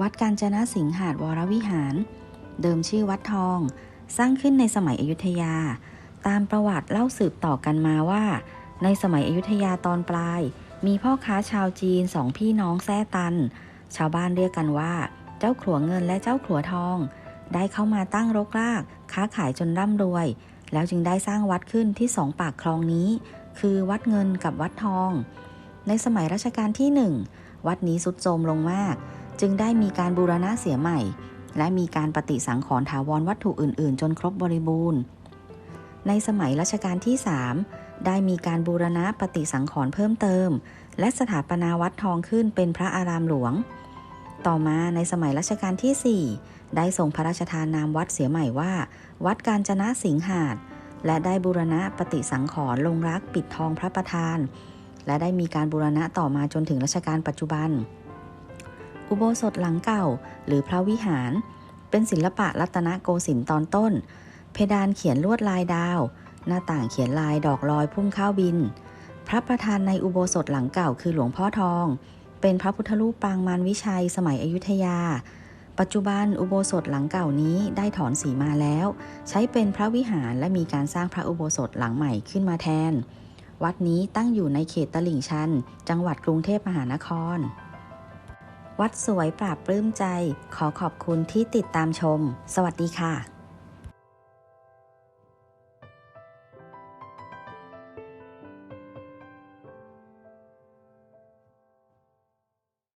วัดกาญจนสิงหาดวรวิหาร เดิมชื่อวัดทอง สร้างขึ้นในสมัยอยุธยา ตามประวัติเล่าสืบต่อกันมาว่า ในสมัยอยุธยาตอนปลาย มีพ่อค้าชาวจีนสองพี่น้องแท้ตัน ชาวบ้านเรียกกันว่า เจ้าขัวเงินและเจ้าขัวทอง ได้เข้ามาตั้งรกราก ค้าขายจนร่ำรวย แล้วจึงได้สร้างวัดขึ้นที่สองปากคลองนี้ คือวัดเงินกับวัดทอง ในสมัยรัชกาลที่หนึ่งวัดนี้สุดโทรมลงมาก จึงได้มีการบูรณะเสียใหม่ และมีการปฏิสังขรณ์ถาวรวัตถุอื่น ๆ จนครบบริบูรณ์ ในสมัยรัชกาลที่ 3 ได้มีการบูรณะปฏิสังขรณ์เพิ่มเติม และสถาปนาวัดทองขึ้นเป็นพระอารามหลวง ต่อมาในสมัยรัชกาลที่ 4 ได้ทรงพระราชทานนามวัดเสียใหม่ว่า วัดกาญจนะสิงหาดและได้บูรณะปฏิสังขรณ์ลงรักปิดทองพระประธาน และได้มีการบูรณะต่อมาจนถึงรัชกาลปัจจุบัน อุโบสถหลังเก่า หรือพระวิหาร เป็นศิลปะรัตนโกสินทร์ตอนต้น เพดานเขียนลวดลายดาว หน้าต่างเขียนลายดอกลอยพุ่มข้าวบิน พระประธานในอุโบสถหลังเก่าคือหลวงพ่อทอง เป็นพระพุทธรูปปางมารวิชัยสมัยอยุธยา ปัจจุบันอุโบสถหลังเก่านี้ได้ถอนสีมาแล้ว ใช้เป็นพระวิหารและมีการสร้างพระอุโบสถหลังใหม่ขึ้นมาแทนวัดนี้ตั้งอยู่ในเขตตลิ่งชัน จังหวัดกรุงเทพมหานคร วัดสวยปราบปลื้มใจ ขอขอบคุณที่ติดตามชม สวัสดีค่ะ